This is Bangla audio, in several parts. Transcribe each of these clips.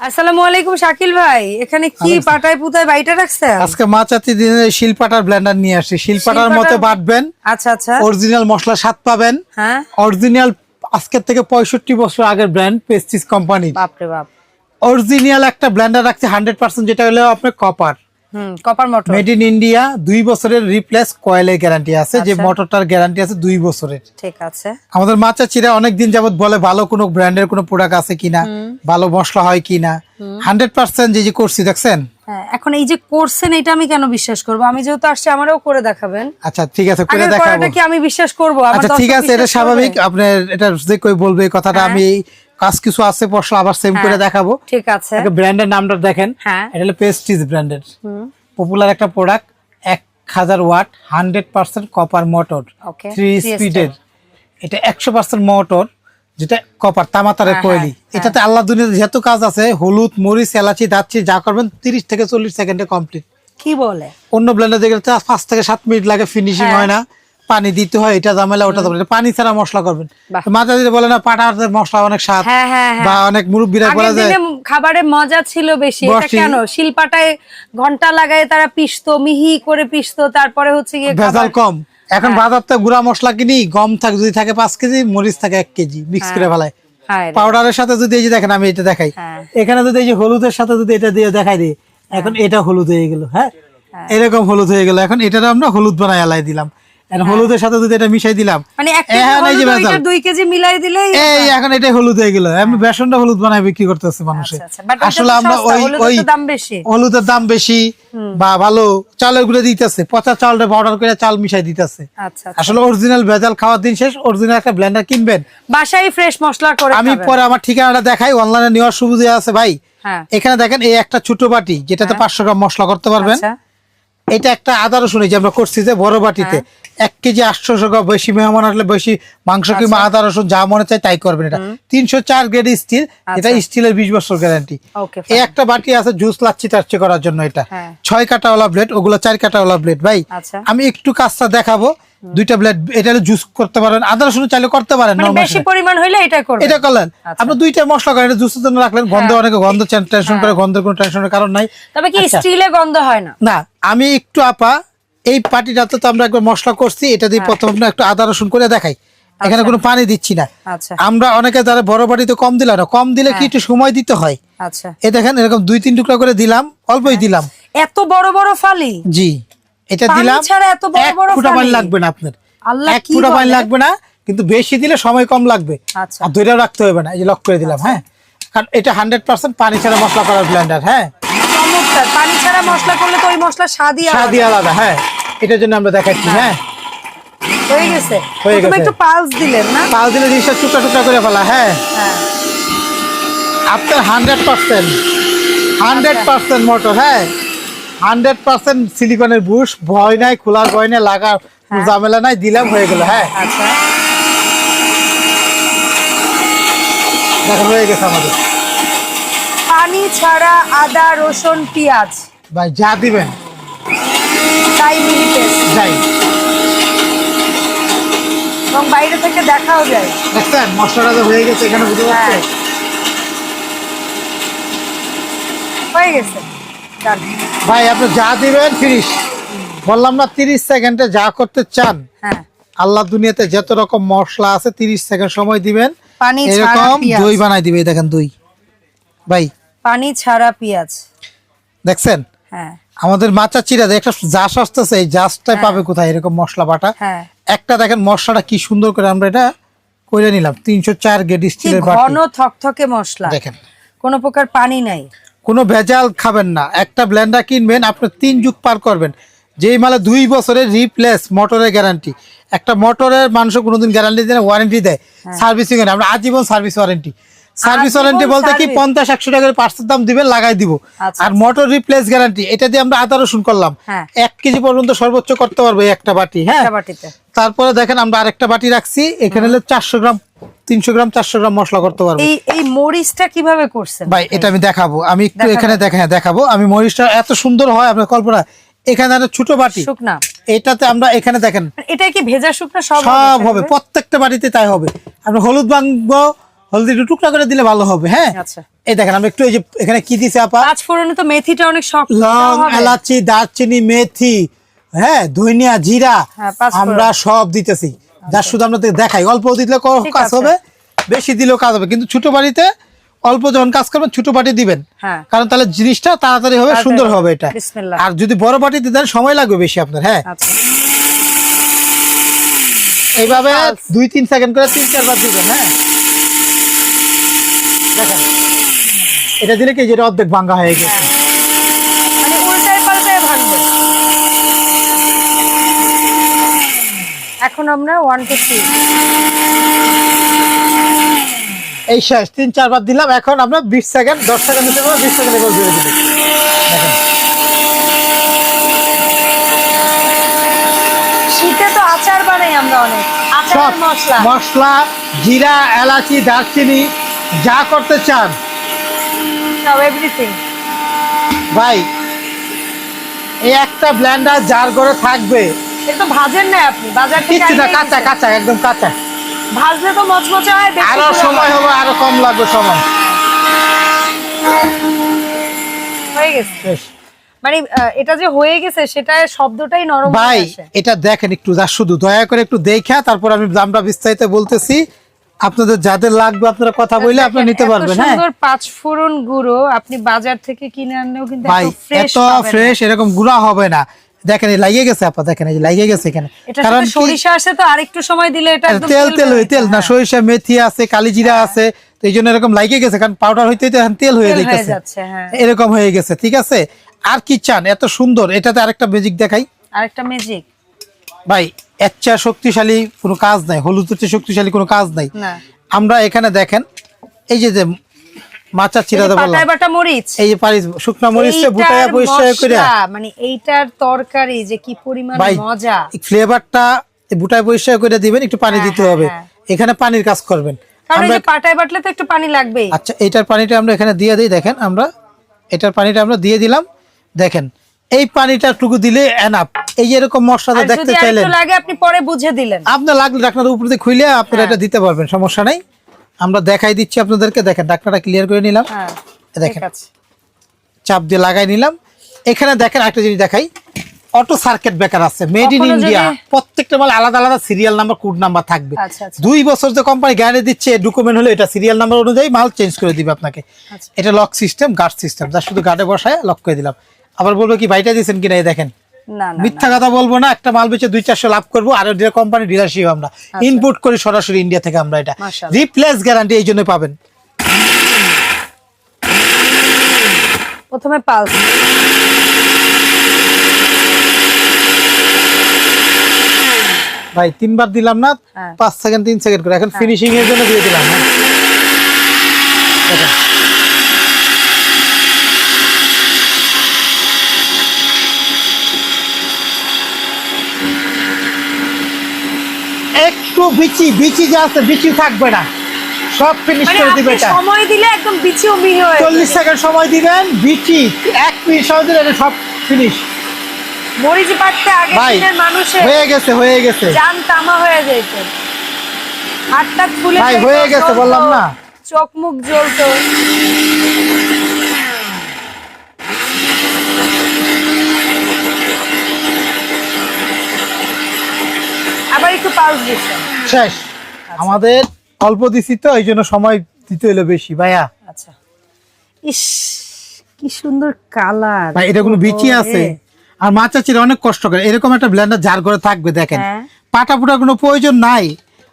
আসসালামু আলাইকুম শাকিল ভাই এখানে কি পাটায় পুতায় বাইটা রাখছেন? আজকে মাচাতি দিনে শিলপাটার ব্লেন্ডার নিয়ে আসছি। শিলপাটার মতো বাটবেন আচ্ছা আচ্ছা। অরিজিনাল মশলা স্বাদ পাবেন। হ্যাঁ। অরিজিনাল আজকের থেকে পঁয়ষট্টি বছর আগের ব্র্যান্ড পেস্টিস কোম্পানি বাপরে বাপ। অরিজিনাল একটা ব্লেন্ডার রাখছে হান্ড্রেড পার্সেন্ট যেটা হলো আপনার copper copper motor made in India দুই বছরের রিপ্লেস কয়েলের গ্যারান্টি আছে যে আচ্ছা। মোটরটার গ্যারান্টি আছে দুই বছরের। ঠিক আছে। আমাদের মাচা চিরা অনেকদিন যাবত বলে ভালো কোনো ব্র্যান্ডের কোনো প্রোডাক্ট আছে কিনা? ভালো মশলা হয় কিনা? হান্ড্রেড পার্সেন্ট যে যে করছি দেখছেন? হ্যাঁ এখন এই যে করছেন এটা আমি কেন বিশ্বাস করব? আমি যেহেতু আসছি আমারও করে দেখাবেন। আচ্ছা ঠিক আছে করে দেখাবো। কি আমি বিশ্বাস করব? আচ্ছা ঠিক আছে এটা স্বাভাবিক। আপনার এটা যে কই বলবে কথাটা হ্যাঁ। আমি কাজ কিছু আছে পশলা আবার সেম করে হ্যাঁ, দেখাবো। ঠিক আছে। ব্র্যান্ডের নামটা দেখেন। হ্যাঁ। এটা হলো পেস্টিজ ব্র্যান্ডের হুম। পপুলার একটা প্রোডাক্ট এক হাজার watt hundred percent copper motor three স্পিডের এটা একশো পার্সেন্ট মোটর যেটা কপার তামাতারে কয়েলি হ্যাঁ, এটাতে আল্লাহ দুনিয়াতে যেহেতু কাজ আছে হলুদ মরিচ এলাচি দাচ্ছি যা করবেন তিরিশ থেকে চল্লিশ সেকেন্ডে কমপ্লিট কি বলে? অন্য ব্লেন্ডার দেখলে পাঁচ থেকে সাত মিনিট লাগে ফিনিশিং। হয় না। পানি দিতে হয় এটা ঝামেলা ওটা ঝামেলা। পানি ছাড়া মশলা করবেন। মাথা দিতে বলে না পাটার মশলা অনেক স্বাদ। হ্যাঁ হ্যাঁ হ্যাঁ। বা অনেক মুরব্বীরা বলে আগের যে খাবারের মজা ছিল বেশি। এটা কেন? শিলপাটায় ঘণ্টা লাগায় তারা পিষতো মিহি করে পিষতো তারপরে হচ্ছে গিয়ে ভেজাল কম। এখন। বাজার তো গুঁড়া মশলা কিনি গম থাকে যদি থাকে পাঁচ কেজি মরিচ থাকে এক কেজি মিক্স করে ফেলায়। পাউডারের সাথে যদি এই যে দেখেন আমি এটা দেখাই। এখানে যদি এই যে হলুদের সাথে যদি এটা দিয়ে দেখাই দিই এখন এটা হলুদ হয়ে গেল হ্যাঁ? এরকম হলুদ হয়ে গেল। এখন এটা আমরা হলুদ বানায় আলাই দিলাম। এখন হলুদের সাথে যদি এটা মিশাই দিলাম। মানে এখন ভেজাল। দুই কেজি মিলাই দিলেই এই এখন এটা হলুদ হয়ে গেল। আমি বেসনটা হলুদ বানাই বিক্রি করতেছে মানুষে। আচ্ছা, আচ্ছা। আসলে আমরা ওই ওই দাম বেশি। হলুদের দাম বেশি বা ভালো চালেরগুলো দিতেছে। পচা চালটা পাউডার করে চাল মিশাই দিতেছে। আচ্ছা। আসলে অরিজিনাল ভেজাল খাওয়ার দিন শেষ অরিজিনাল একটা ব্লেন্ডার কিনবেন। বাসায় ফ্রেশ মশলা করে আমি পরে আমার ঠিকানাটা দেখাই অনলাইনে নেওয়ার সুবিধা আছে। ভাই হ্যাঁ। এখানে দেখেন এই একটা ছোট বাটি যেটাতে পাঁচশো গ্রাম মশলা করতে পারবেন। এটা একটা আদা রসুন যে আমরা করছি যে বড় বাটিতে হ্যাঁ। এক কেজি আটশো বেশি মেহমান আসলে বেশি মাংস আচ্ছা। কিংবা আদা রসুন যা মনে চাই তাই করবেন এটা তিনশো চার গ্রেড স্টিল এটা আচ্ছা। স্টিলের বিশ বছর গ্যারান্টি এই একটা বাটি আছে জুস লাচ্ছি টাচ্ছি করার জন্য এটা হ্যাঁ। ছয় কাটাওয়ালা ব্লেড ওগুলো চার কাটাওয়ালা ব্লেড ভাই আচ্ছা আমি একটু কাজটা দেখাবো দুইটা ব্লেড এটা জুস করতে পারেন আদা রসুন চাইলে করতে পারেন মানে বেশি পরিমাণ হইলে এটা করবে এটা করলেন। আচ্ছা। আপনি দুইটা মশলা করেন এটা জুসের জন্য রাখলেন গন্ধ অনেকে গন্ধ টেনশন করে গন্ধের কোনো টেনশনের কারণ নাই। তবে কি আচ্ছা। স্টিলে গন্ধ হয় না? না আমি একটু আপা এই পাটিটাতে তো আমরা একবার মশলা করছি এটা দিয়ে হ্যাঁ। প্রথম একটু আদা রসুন করে দেখাই। এখানে কোনো পানি দিচ্ছি না। আচ্ছা। আমরা অনেকে যারা বড় বাটিতে কম দিলাম না কম দিলে কি একটু সময় দিতে হয়। আচ্ছা। এই দেখেন এরকম দুই তিন টুকরা করে দিলাম অল্পই দিলাম। এত বড় বড় ফালি? জি। এটা দিলাম ছাড়া এত বড় এক বড় ফুটা পানি লাগবে না আপনার। এক ফুটা পানি লাগবে না কিন্তু বেশি দিলে সময় কম লাগবে। আচ্ছা। আর ধরে রাখতে হবে না এই যে লক করে দিলাম হ্যাঁ? কারণ এটা হান্ড্রেড পার্সেন্ট পানি ছাড়া মশলা করার ব্লেন্ডার হ্যাঁ? পানি ছাড়া মশলা করলে তো ওই মশলা স্বাদই। স্বাদই আলাদা হ্যাঁ? এটার জন্য আমরা দেখাচ্ছি হ্যাঁ? হয়ে গেছে। হয়ে গেছে। একটু পালস দিলেন না? পাল দিলে জিনিসটা টুকরা টুকরা করে ফেলা হ্যাঁ? হ্যাঁ। আপনার hundred percent hundred percent motor হ্যাঁ? হান্ড্রেড পার্সেন্ট সিলিকনের বুশ ভয় নাই খোলার ভয় নাই লাগার ঝামেলা নাই দিলাম হয়ে গেল হ্যাঁ। আচ্ছা। হয়ে গেছে আমাদের। পানি ছাড়া আদা রসুন পেঁয়াজ। ভাই যা দিবেন। তাই মিহি পেস্ট যাই। এবং বাইরে থেকে দেখাও যায়। দেখছেন? মশলাটা তো হয়ে গেছে এখানে বুঝতে পারছেন? হ্যাঁ। হয়ে গেছে. ভাই আপনি যা দিবেন ফিনিশ বললাম না তিরিশ সেকেন্ডে যা করতে চান হ্যাঁ। আল্লাহ দুনিয়াতে যত রকম মশলা আছে তিরিশ সেকেন্ড সময় দিবেন। এরকম দই বানাই দিবে দেখেন দই। ভাই পানি ছাড়া পেঁয়াজ। দেখছেন? হ্যাঁ। আমাদের মাচা চিরা একটা জাস আসতেছে এই জাসটাই পাবে কোথায় এরকম মশলা বাটা? হ্যাঁ। একটা দেখেন মশলাটা কি সুন্দর করে আমরা এটা করে নিলাম। তিনশো চার কি স্টিলের ঘন থকথকে মশলা। দেখেন। কোনো প্রকার পানি নাই। কোনো ভেজাল খাবেন না। একটা ব্ল্যান্ডার কিনবেন আপনার তিন যুগ পার করবেন। যেই মালে দুই বছরের রিপ্লেস মোটরের গ্যারান্টি একটা মোটরের মানুষ কোনোদিন গ্যারান্টি দেয় ওয়ারেন্টি দেয়। সার্ভিসিং আপনার আমরা আজীবন সার্ভিস ওয়ারেন্টি সার্ভিস হ্যাঁ। ওয়ারেন্টি বলতে কি পঞ্চাশ একশো টাকার পার্সের দাম দিবেন লাগাই দিব। আচ্ছা, আর মোটর রিপ্লেস গ্যারান্টি এটা দিয়ে আমরা আদা রসুন করলাম। হ্যাঁ। এক কেজি পর্যন্ত সর্বোচ্চ করতে পারব এই একটা বাটি হ্যাঁ? তারপরে দেখেন আমরা আরেকটা বাটি রাখছি এখানে হলো চারশো গ্রাম তিনশো গ্রাম চারশো গ্রাম মশলা করতে পারব। এই মরিচটা কীভাবে করছেন? ভাই এটা আমি দেখাবো আমি একটু এখানে দেখেন দেখাবো। আমি মরিচটা এত সুন্দর হয় আপনার কল্পনা এখানে একটা ছোট বাটি। শুকনা। এটাতে আমরা এখানে দেখেন এটা কি ভেজা শুকনা সব সব হবে প্রত্যেকটা বাড়িতে তাই হবে। আমরা হলুদ ভাঙবো হলদি একটু টুকরা করে দিলে ভালো হবে হ্যাঁ? আচ্ছা। এই দেখেন আমরা একটু এই যে এখানে কি দিছে আপা? পাঁচ ফোড়নে তো মেথিটা অনেক শক্ত লং এলাচি দারচিনি মেথি হ্যাঁ ধনিয়া জিরা হ্যাঁ। আমরা সব দিতেছি। যার শুধু আমরা দেখাই অল্প দিলে কাজ হবে বেশি দিলেও কাজ হবে। কিন্তু ছোট বাড়িতে অল্প যখন কাজ করবেন ছোট বাটি দিবেন। হ্যাঁ। কারণ তাহলে জিনিসটা তাড়াতাড়ি হবে সুন্দর হবে। এটা। আর যদি বড় বাটিতে দেন সময় লাগবে বেশি আপনার হ্যাঁ? আচ্ছা। এইভাবে. দুই তিন সেকেন্ড করে তিন চারবার দিবেন হ্যাঁ? দেখেন। এটা দিলে কি যেটা অর্ধেক ভাঙ্গা হয়ে গেছে? মানে উল্টায় পাল্টায় ভাঙবে। এখন আমরা ওয়ান টু থ্রি এই শেষ তিন চারবার দিলাম এখন আমরা বিশ সেকেন্ড দশ সেকেন্ড দিতে পারব বিশ সেকেন্ড এবার দিয়ে দিবি। শীতে তো আচার বানাই আমরা অনেক। মশলা। মশলা জিরা এলাচি দারচিনি যা করতে চান। সব এভরিথিং ভাই এই একটা ব্ল্যান্ডার যার করে থাকবে। এটা ভাজেন না আপনি বাজার থেকে কিচ্ছু না কাঁচা কাঁচা একদম কাঁচা। ভাজলে তো মচমচে হয় আরও সময়। হবে আরও কম লাগবে সময়। হয়ে গেছে। মানে এটা যে হয়ে গেছে সেটা শব্দটাই নরম ভাই এটা দেখেন একটু যা শুধু দয়া করে একটু দেখা তারপর আমি দামটা বিস্তারিত বলতেছি। আপনাদের যাদের লাগবে আপনারা কথা বলে আপনারা নিতে পারবেন হ্যাঁ। সুন্দর পাঁচ ফোড়ন গুঁড়ো আপনি বাজার থেকে কিনে আনলেও কিন্তু ভাই এত ফ্রেশ এত ফ্রেশ এরকম গুঁড়া হবে না। দেখেন এই লাগিয়ে গেছে আপা দেখেন এই লাগিয়ে গেছে এখানে। কারণ সরিষা আসে তো আরেকটু সময় দিলে এটা একদম তেল তেল হয়ে হয়ে তেল না হ্যাঁ। সরিষা মেথি আছে কালি জিরা আছে তো এই জন্য এরকম লাগিয়ে গেছে কারণ পাউডার হইতে হইতে এখন তেল হয়ে তেল হয়ে যাচ্ছে হ্যাঁ। এরকম হয়ে গেছে ঠিক আছে? আর কি চান? এত সুন্দর। এটাতে আরেকটা ম্যাজিক দেখাই। আরেকটা ম্যাজিক ভাই এর চেয়ে শক্তিশালী কোনো কাজ নাই হলুদের চেয়ে শক্তিশালী কোনো কাজ নাই। আমরা এখানে দেখেন এই যে যে মাচা চিরাতে বললাম বাটা মরিচ। এই যে পারি শুকনা মরিচটা এইটার পরিষ্কার করে মানে এইটার তরকারি যে কি পরিমাণ মজা। ফ্লেভারটা বুটায় পরিষ্কার করে দিবেন একটু পানি হ্যাঁ, দিতে হ্যাঁ, হবে। হ্যাঁ। এখানে পানির কাজ করবেন। আমরা পাটায় বাটলে তো একটু পানি লাগবেই। আচ্ছা এইটার পানিটা আমরা এখানে দিয়ে দিই দেখেন আমরা। এটার পানিটা আমরা দিয়ে দিলাম। দেখেন এই পানিটা টুকু দিলে এনাফ এই এরকম মশলাটা দেখতে চাইলেন। লাগে আপনি পরে বুঝে দিলেন। আপনার লাগলে ডাক্তার উপর দিয়ে খুলে আপনারা এটা দিতে পারবেন সমস্যা নাই। আমরা দেখাই দিচ্ছি আপনাদেরকে। দেখেন ডাক্তারটা ক্লিয়ার করে নিলাম। হ্যাঁ দেখেন চাপ দিয়ে লাগাই নিলাম। এখানে দেখেন একটা জিনিস দেখাই। অটো সার্কিট ব্রেকার আছে মেড ইন ইন্ডিয়া প্রত্যেকটা মাল আলাদা আলাদা সিরিয়াল নাম্বার কোড নাম্বার থাকবে। আচ্ছা আচ্ছা। দুই বছর যে কোম্পানি গ্যারান্টি দিচ্ছে ডকুমেন্ট হলো এটা সিরিয়াল নাম্বার অনুযায়ী মাল চেঞ্জ করে দিবে আপনাকে। আচ্ছা। এটা লক সিস্টেম গার্ড সিস্টেম যা শুধু গার্ডে বসায় লক করে দিলাম। আবার বলব কি বাইটা দিয়েছেন কিনা দেখেন? না না মিথ্যা কথা বলব না একটা মাল বেচে দুই চারশো লাভ করব আর কোম্পানি ডিলারশিপ আমরা। ইনপুট করি সরাসরি ইন্ডিয়া থেকে আমরা এটা। আচ্ছা। রিপ্লেস গ্যারান্টি এই জন্য পাবেন। প্রথমে পালস। ভাই তিনবার দিলাম না হ্যাঁ। পাঁচ সেকেন্ড তিন সেকেন্ড করে। এখন ফিনিশিং এর জন্য দিয়ে দিলাম হ্যাঁ। দেখেন। একটু বিচি বিচি যে আছে বিচি থাকবে না। সব ফিনিশ মানে করে দিবে এটা। সময় দিলে একদম বিচিও মিহি হয়ে চল্লিশ যাবে। সেকেন্ড সময় দিবেন বিচি এক মিনিট সময় দিলে এটা সব ফিনিশ মরিচ পাটতে আগে দিনের মানুষের হয়ে গেছে হয়ে গেছে। জান তামা হয়ে যেত হাতটা ফুলে ভাই, হয়ে গেছে, বললাম না। চোখ মুখ জ্বলতো। আবার একটু পালস দিচ্ছে। শেষ। আমাদের অল্প দিছি তো এই জন্য সময় দিতে হলো বেশি ভাইয়া। আচ্ছা। ইস কি সুন্দর কালার। ভাই এটা কোনো বিচি আছে? আর চাচিরা অনেক কষ্ট করে এরকম একটা ব্লেন্ডার জার করে থাকবে দেখেন। হ্যাঁ। পাটা পুটার কোনো প্রয়োজন নাই।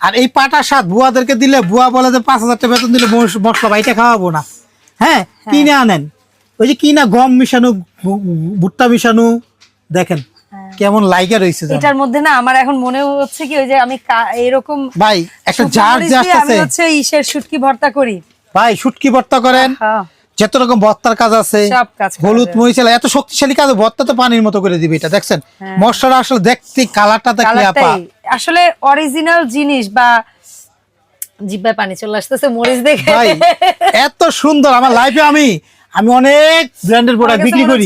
আর এই পাটা স্বাদ বুয়াদেরকে দিলে বুয়া বলে যে পাঁচ হাজার টাকা বেতন দিলে মশলা বাইটা খাওয়াবো না। হ্যাঁ কিনে আনেন। ওই যে কিনা গম মিশানো ভুট্টা মিশানো দেখেন। কেমন লাইগা রয়েছে এটার মধ্যে না আমার এখন মনে হচ্ছে কি ওই যে আমি এরকম ভাই একটা জার যে দিয়ে আমি হচ্ছে ইসের শুটকি ভর্তা করি। ভাই শুটকি ভর্তা করেন। হ্যাঁ। যত রকম ভর্তার কাজ আছে সব কাজ হলুদ। মরিচ এত শক্তিশালী কাজ ভর্তা তো পানির মতো করে দিবে এটা দেখছেন? মশলাটা আসলে দেখতে কালারটা দেখলে আপা। আসলে অরিজিনাল জিনিস বা জিব্বায় পানি চলে আসতেছে মরিচ দেখে। ভাই এত সুন্দর আমার লাইফে আমি আমি অনেক ব্র্যান্ডের প্রোডাক্ট বিক্রি করি।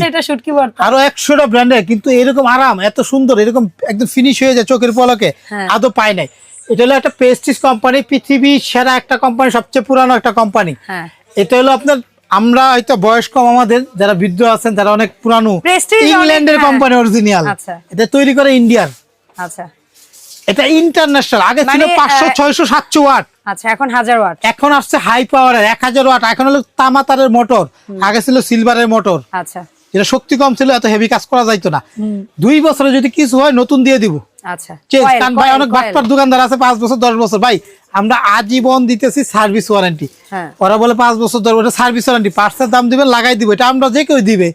আরও একশোটা ব্র্যান্ডের কিন্তু এরকম আরাম এত সুন্দর এরকম একদম ফিনিশ হয়ে যায় চোখের পলকে হ্যাঁ। আদৌ পায় নাই। এটা হলো একটা পেস্টিস কোম্পানি পৃথিবীর সেরা একটা কোম্পানি সবচেয়ে পুরানো একটা কোম্পানি হ্যাঁ। এটা হলো আপনার আমরা হয়তো বয়স কম আমাদের যারা বৃদ্ধ আছেন যারা অনেক পুরানো ইংল্যান্ডের। কোম্পানি অরিজিনাল আচ্ছা। এটা তৈরি করে ইন্ডিয়ার আচ্ছা। এটা ইন্টারন্যাশনাল আগে ছিল মানে, পাঁচশো ছয়শো সাতশো ওয়াট। আচ্ছা এখন হাজার ওয়াট। এখন আসছে হাই পাওয়ারের এক হাজার ওয়াট এখন হলো তামাতারের মোটর আগে ছিল সিলভারের মোটর আচ্ছা। যেটা শক্তি কম ছিল এত হেভি কাজ করা যাইতো না। দুই বছরে যদি কিছু হয় নতুন দিয়ে দিব। আচ্ছা। ভাই অনেক। বাটপার দোকানদার আছে পাঁচ বছর দশ বছর। ভাই আমরা আজীবন দিতেছি সার্ভিস ওয়ারেন্টি হ্যাঁ। ওরা বলে পাঁচ বছর সার্ভিস ওয়ারেন্টি পার্সের দাম দিবেন লাগাই দিব। এটা আমরা যে কেউ দিবে।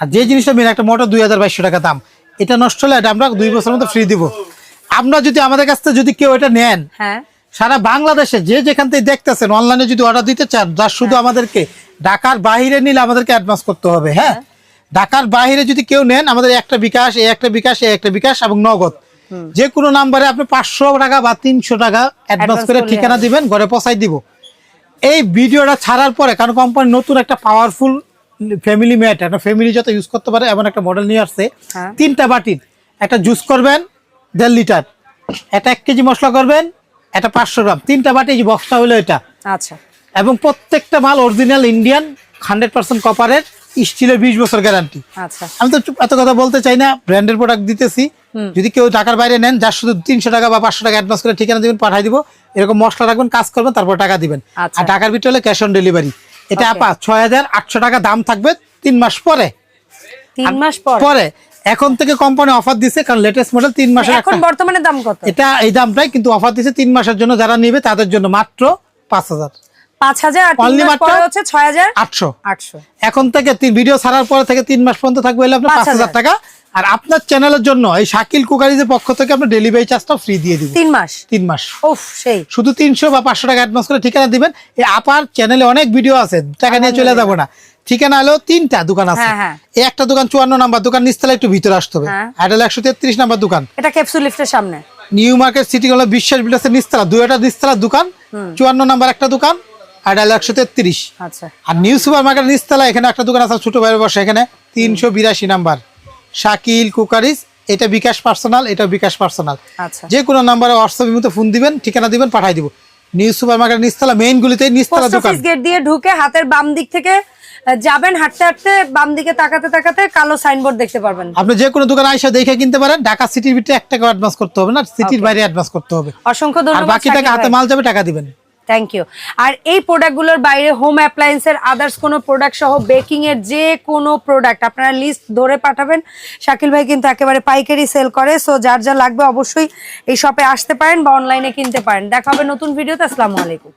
আর যে জিনিসটা মেন একটা মোটর দুই হাজার বাইশশো টাকা দাম। এটা নষ্ট হলে এটা আমরা দুই বছরের মধ্যে ফ্রি দিব। আমরা যদি আমাদের কাছ থেকে যদি কেউ এটা নেন হ্যাঁ। সারা বাংলাদেশে যে যেখান থেকে দেখতেছেন অনলাইনে যদি অর্ডার দিতে চান যার শুধু আমাদেরকে ঢাকার বাইরে নিলে আমাদেরকে অ্যাডভান্স করতে হবে হ্যাঁ? ঢাকার বাহিরে যদি কেউ নেন আমাদের একটা বিকাশ এই একটা বিকাশ এই একটা বিকাশ এবং নগদ। যে কোনো নাম্বারে আপনি পাঁচশো টাকা বা তিনশো টাকা অ্যাডভান্স করে ঠিকানা দিবেন ঘরে পৌঁছাই দিব। এই ভিডিওটা ছাড়ার পরে কারণ কোম্পানি নতুন একটা পাওয়ারফুল ফ্যামিলি ম্যাট একটা ফ্যামিলি যত ইউজ করতে পারে এমন একটা মডেল নিয়ে আসছে। হ্যাঁ। তিনটা বাটির একটা জুস করবেন দেড় লিটার। একটা এক কেজি মশলা করবেন একটা পাঁচশো গ্রাম। তিনটা বাটি বক্সটা হলো এটা। আচ্ছা। এবং প্রত্যেকটা মাল অরিজিনাল ইন্ডিয়ান হান্ড্রেড পার্সেন্ট কপারের স্টিলের বিশ বছর গ্যারান্টি আচ্ছা। আমি তো এত কথা বলতে চাই না ব্র্যান্ডের প্রোডাক্ট দিতেছি। যদি কেউ টাকার বাইরে নেন যার শুধু তিনশো টাকা বা পাঁচশো টাকা অ্যাডভান্স করে ঠিকানা দেবেন পাঠাই দিব। এরকম মশলা রাখবেন কাজ করবেন তারপর টাকা দিবেন। আচ্ছা। আর টাকার ভিতরে হলে ক্যাশ অন ডেলিভারি এটা. আপা ছয় হাজার আটশো টাকা দাম থাকবে তিন মাস পরে। তিন মাস পর? পরে। এখন থেকে কোম্পানি অফার দিছে কারণ লেটেস্ট মডেল তিন মাসের এখন বর্তমানে দাম কত? এটা এই দামটাই কিন্তু অফার দিছে তিন মাসের জন্য যারা নিবে তাদের জন্য মাত্র পাঁচ হাজার। এখন থেকে ভিডিও ছাড়ার পরে থেকে তিন মাস পর্যন্ত থাকবে আপনার পাঁচ হাজার। টাকা। আর আপনার চ্যানেলের জন্য এই শাকিল কুকারিজের পক্ষ থেকে আপনার ডেলিভারি চার্জটা ফ্রি দিয়ে দিব তিন মাস? তিন মাস। সেই। শুধু তিনশো বা পাঁচশো টাকা অ্যাডভান্স করে ঠিকানা দিবেন। এই আপার চ্যানেলে অনেক ভিডিও আছে টাকা নিয়ে চলে যাব না। ঠিকানা হলো তিনটা দোকান আছে। হ্যাঁ, হ্যাঁ। একটা দোকান চুয়ান্ন নাম্বার দোকান নিচতলা একটু ভিতরে আসতে হবে। হ্যাঁ। আর হলো একশো তেত্রিশ নাম্বার দোকান। এটা ক্যাপসুল লিফটের সামনে। নিউ মার্কেট সিটি হলো বিশ্বাস নিচতলা দুইটা নিচতলা দোকান চুয়ান্ন নাম্বার একটা দোকান আর হলো একশো তেত্রিশ। আচ্ছা। আর নিউ সুপার মার্কেট নিচতলা এখানে একটা দোকান আছে ছোট ভাইয়ের বসে এখানে তিনশো বিরাশি নাম্বার। শাকিল কুকারিস এটা বিকাশ পার্সোনাল এটা বিকাশ পার্সোনাল। আচ্ছা। যে কোনো নাম্বারে হোয়াটসঅ্যাপের মতো ফোন দিবেন ঠিকানা দিবেন পাঠাই দিব। নিউ সুপার মার্কেট নিচতলা মেইন গুলিতে নিচতলা দোকান। গেট দিয়ে ঢুকে হাতের বাম দিক থেকে যাবেন হাঁটতে হাঁটতে বাম দিকে তাকাতে তাকাতে কালো সাইনবোর্ড দেখতে পারবেন। আপনি যে কোনো দোকানে আইসা দেখে কিনতে পারেন। ঢাকা সিটির ভিতরে এক টাকা অ্যাডভান্স করতে হবে না সিটির বাইরে অ্যাডভান্স করতে হবে। অসংখ্য আর ধন্যবাদ বাকি টাকা হাতে মাল যাবে টাকা দিবেন। থ্যাংক ইউ আর এই প্রোডাক্টগুলোর বাইরে হোম অ্যাপ্লায়েন্সের আদার্স কোনো প্রোডাক্ট সহ বেকিং এর যে কোনো প্রোডাক্ট আপনারা লিস্ট ধরে পাঠাবেন। শাকিল ভাই কিন্তু একেবারে পাইকারি সেল করে সো যার যা লাগবে অবশ্যই এই শপে আসতে পারেন বা অনলাইনে কিনতে পারেন। দেখা হবে নতুন ভিডিওতে আসসালামু আলাইকুম।